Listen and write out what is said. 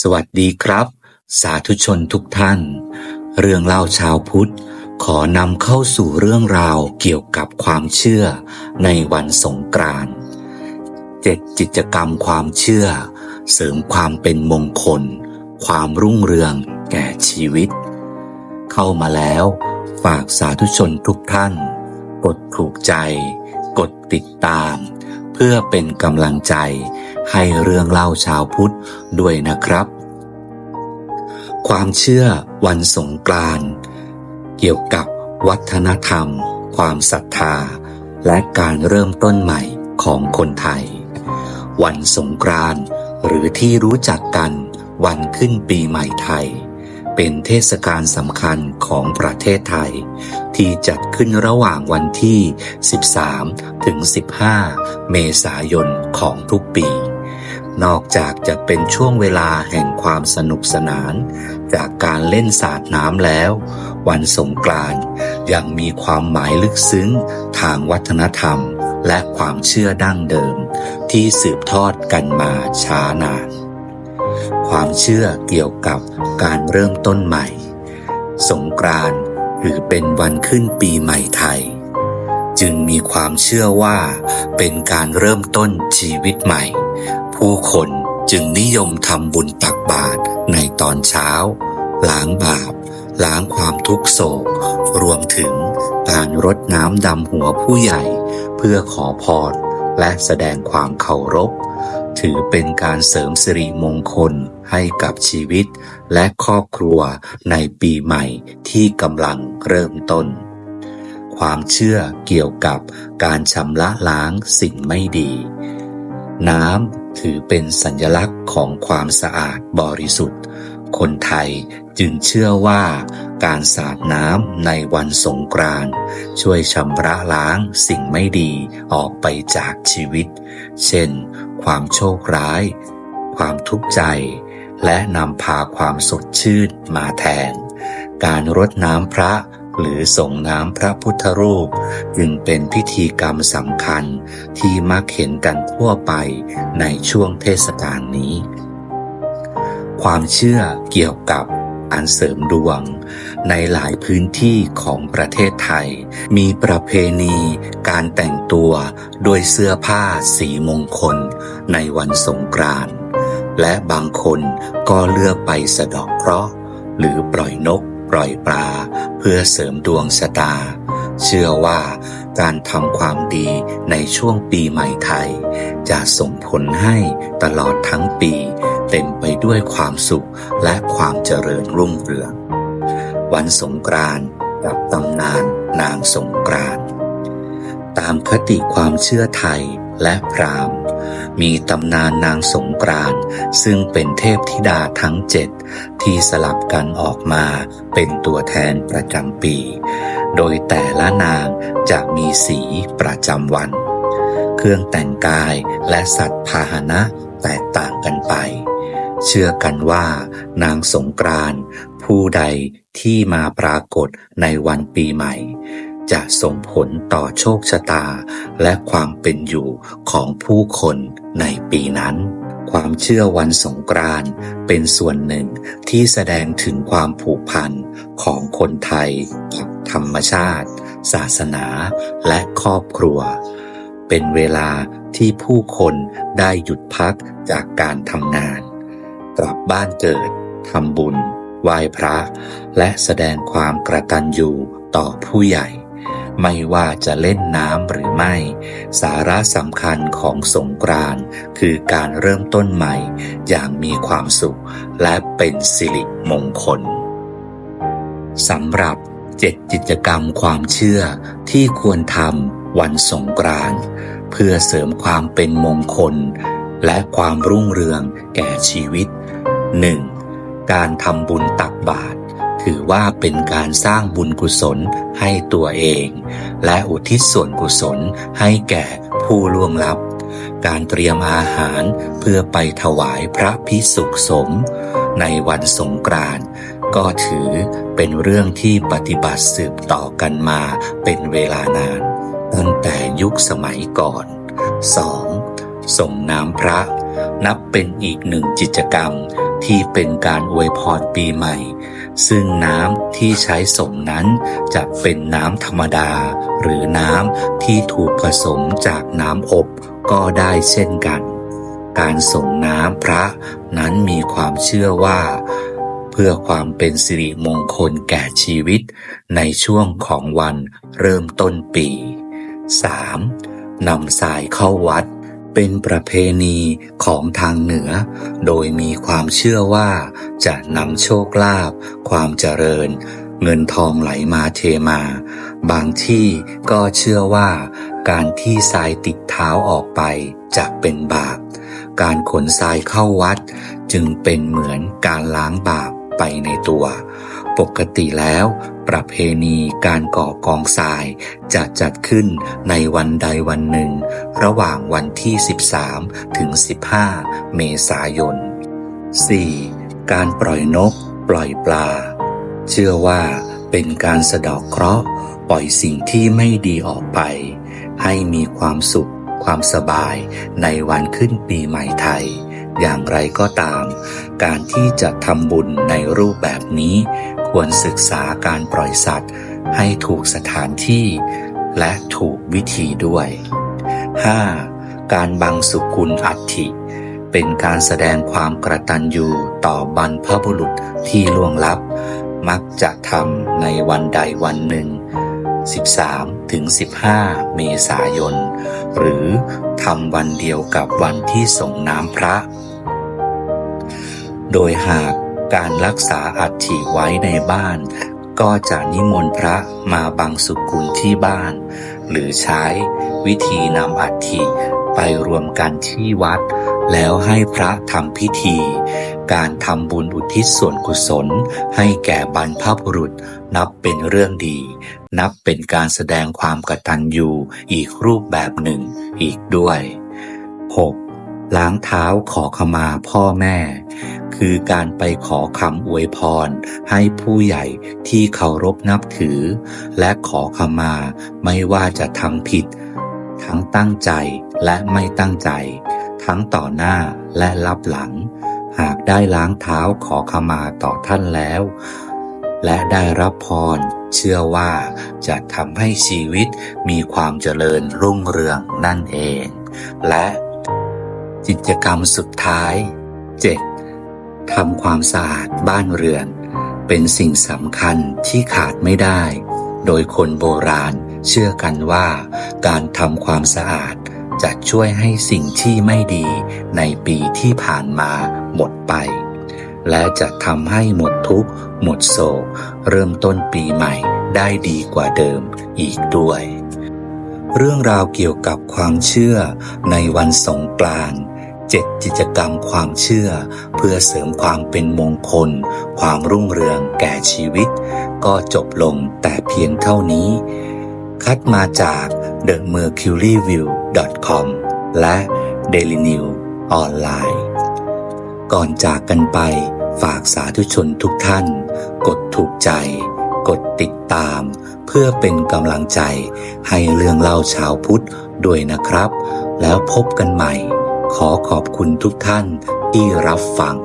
สวัสดีครับ สาธุชนทุกท่าน เรื่องเล่าชาวพุทธ ขอนำเข้าสู่เรื่องราวเกี่ยวกับความเชื่อในวันสงกรานต์เจ็ดกิจกรรมความเชื่อ เสริมความเป็นมงคล ความรุ่งเรืองแก่ชีวิต เข้ามาแล้ว ฝากสาธุชนทุกท่าน กดถูกใจ กดติดตาม เพื่อเป็นกำลังใจ ให้เรื่องเล่าชาวพุทธด้วยนะครับ ความเชื่อวันสงกรานต์เกี่ยวกับวัฒนธรรม ความศรัทธา และการเริ่มต้นใหม่ของคนไทย วันสงกรานต์หรือที่รู้จักกันวันขึ้นปีใหม่ไทย เป็นเทศกาลสำคัญของประเทศไทย ที่จัดขึ้นระหว่างวันที่ 13 ถึง 15 เมษายนของทุกปี นอกจากจะเป็นช่วงเวลาแห่งความสนุกสนาน จากการเล่นสาดน้ำแล้ว วันสงกรานต์ยังมีความหมายลึกซึ้งทางวัฒนธรรม และความเชื่อดั้งเดิม ที่สืบทอดกันมาช้านาน ความเชื่อเกี่ยวกับการเริ่มต้นใหม่ สงกรานต์หรือเป็นวันขึ้นปีใหม่ไทย จึงมีความเชื่อว่าเป็นการเริ่มต้นชีวิตใหม่ ผู้คนจึงนิยมทำบุญตักบาตรในตอนเช้า ล้างบาป ล้างความทุกโศก รวมถึงการรดน้ำดำหัวผู้ใหญ่ เพื่อขอพรและแสดงความเคารพ ถือเป็นการเสริมสิริมงคลให้กับชีวิต และครอบครัวในปีใหม่ที่กำลังเริ่มต้น ความเชื่อเกี่ยวกับการชำระล้างสิ่งไม่ดี น้ำ ถือเป็นสัญลักษณ์ของความสะอาดบริสุทธิ์ คนไทยจึงเชื่อว่าการสาดน้ำในวันสงกรานต์ช่วยชำระล้างสิ่งไม่ดีออกไปจากชีวิต เช่น ความโชคร้าย ความทุกข์ใจ และนำพาความสดชื่นมาแทน การรดน้ำพระ หรือส่งน้ำพระพุทธรูป จึงเป็นพิธีกรรมสำคัญที่มักเห็นกันทั่วไปในช่วงเทศกาลนี้ ความเชื่อเกี่ยวกับการเสริมดวง ในหลายพื้นที่ของประเทศไทย มีประเพณีการแต่งตัวด้วยเสื้อผ้าสีมงคลในวันสงกรานต์และบางคนก็เลือกไปสะเดอกเคราะห์หรือปล่อยนก ปล่อยปลาเพื่อเสริมดวงชะตา เชื่อว่าการทำความดีในช่วงปีใหม่ไทย จะส่งผลให้ตลอดทั้งปี เต็มไปด้วยความสุขและความเจริญรุ่งเรือง วันสงกรานต์กับตำนานนางสงกรานต์ตามคติความเชื่อไทยและพราหมณ์ มีตำนานนางสงกรานซึ่งเป็นเทพธิดาทั้งเจ็ดที่สลับกันออกมาเป็นตัวแทนประจำปี โดยแต่ละนางจะมีสีประจำวัน เครื่องแต่งกายและสัตว์พาหนะแตกต่างกันไป เชื่อกันว่านางสงกรานผู้ใดที่มาปรากฏในวันปีใหม่ จะส่งผลต่อโชคชะตา และความเป็นอยู่ของผู้คนในปีนั้น ความเชื่อวันสงกรานต์เป็นส่วนหนึ่งที่แสดงถึงความผูกพันของคนไทยกับธรรมชาติ ศาสนาและครอบครัว เป็นเวลาที่ผู้คนได้หยุดพักจากการทำงาน กลับบ้านเกิดทำบุญไหว้พระ และแสดงความกระตันยูต่อผู้ใหญ่ ไม่ว่าจะเล่นน้ำหรือไม่ สาระสำคัญของสงกรานต์คือการเริ่มต้นใหม่ อย่างมีความสุข และเป็นสิริมงคลสำหรับเจ็ดกิจกรรมความเชื่อที่ควรทำวันสงกรานต์เพื่อเสริมความเป็นมงคล และความรุ่งเรืองแก่ชีวิต 1. การทำบุญตักบาตร ถือว่าเป็นการสร้างบุญกุศลให้ตัวเอง และอุทิศส่วนกุศลให้แก่ผู้ล่วงลับ การเตรียมอาหารเพื่อไปถวายพระพิสุขสงฆ์ในวันสงกรานต์ก็ถือเป็นเรื่องที่ปฏิบัติสืบต่อกันมาเป็นเวลานาน ตั้งแต่ยุคสมัยก่อน 2. ส่งน้ำพระ นับเป็นอีกหนึ่งกิจกรรม ที่เป็นการอวยพรปีใหม่ ซึ่งน้ำที่ใช้ส่งนั้นจะเป็นน้ำธรรมดา หรือน้ำที่ถูกผสมจากน้ำอบก็ได้เช่นกัน การส่งน้ำพระนั้นมีความเชื่อว่า เพื่อความเป็นสิริมงคลแก่ชีวิต ในช่วงของวันเริ่มต้นปี 3. นำสายเข้าวัด เป็นประเพณีของทางเหนือ โดยมีความเชื่อว่าจะนำโชคลาภความเจริญ เงินทองไหลมาเทมา บางที่ก็เชื่อว่าการที่ทรายติดเท้าออกไปจะเป็นบาป การขนทรายเข้าวัดจึงเป็นเหมือนการล้างบาปไปในตัว ปกติแล้ว ประเพณีการก่อกองทราย จะจัดขึ้นในวันใดวันหนึ่ง ระหว่างวันที่ 13 ถึง 15 เมษายน 4. การปล่อยนก ปล่อยปลา เชื่อว่าเป็นการสะเดอกเคราะห์ปล่อยสิ่งที่ไม่ดีออกไป ให้มีความสุขความสบายในวันขึ้นปีใหม่ไทย อย่างไรก็ตาม การที่จะทำบุญในรูปแบบนี้ ควรศึกษาการปล่อยสัตว์ ให้ถูกสถานที่ และถูกวิธีด้วย 5. การบังสุกุลอัฐิ เป็นการแสดงความกระตันยูต่อบรรพบุรุษที่ล่วงลับ มักจะทำในวันใดวันหนึ่ง 13 ถึง 15 เมษายน หรือทำวันเดียวกับวันที่ส่งน้ำพระ โดยหาก การรักษาอัฐิไว้ในบ้าน ก็จะนิมนต์พระมาบังสุกุลที่บ้าน หรือใช้วิธีนำอัฐิไปรวมกันที่วัด แล้วให้พระทำพิธี การทำบุญอุทิศส่วนกุศล ให้แก่บรรพบุรุษ นับเป็นเรื่องดี นับเป็นการแสดงความกตัญญูอีกรูปแบบหนึ่งอีกด้วย 6. ล้างเท้าขอขมาพ่อแม่ คือการไปขอคำอวยพร ให้ผู้ใหญ่ที่เคารพนับถือ และขอขมาไม่ว่าจะทำผิด ทั้งตั้งใจและไม่ตั้งใจ ทั้งต่อหน้าและรับหลัง หากได้ล้างเท้าขอขมาต่อท่านแล้ว และได้รับพร เชื่อว่าจะทำให้ชีวิตมีความเจริญรุ่งเรืองนั่นเอง และกิจกรรมสุดท้าย 7. ทำความสะอาดบ้านเรือน เป็นสิ่งสำคัญที่ขาดไม่ได้ โดยคนโบราณเชื่อกันว่า การทำความสะอาดจะช่วยให้สิ่งที่ไม่ดีในปีที่ผ่านมาหมดไป และจะทำให้หมดทุกข์ หมดโศก เริ่มต้นปีใหม่ได้ดีกว่าเดิมอีกด้วย เรื่องราวเกี่ยวกับความเชื่อในวันสงกรานต์ เจ็ดกิจกรรมความเชื่อ เพื่อเสริมความเป็นมงคล ความรุ่งเรืองแก่ชีวิต ก็จบลงแต่เพียงเท่านี้ คัดมาจาก themercuryview.com และ Daily New ออนไลน์ก่อนจากกันไปฝากสาธุชนทุกท่าน กดถูกใจ กดติดตาม เพื่อเป็นกำลังใจให้เรื่องเล่าชาวพุทธด้วยนะครับ แล้วพบกันใหม่ ขอขอบคุณทุกท่านที่รับฟัง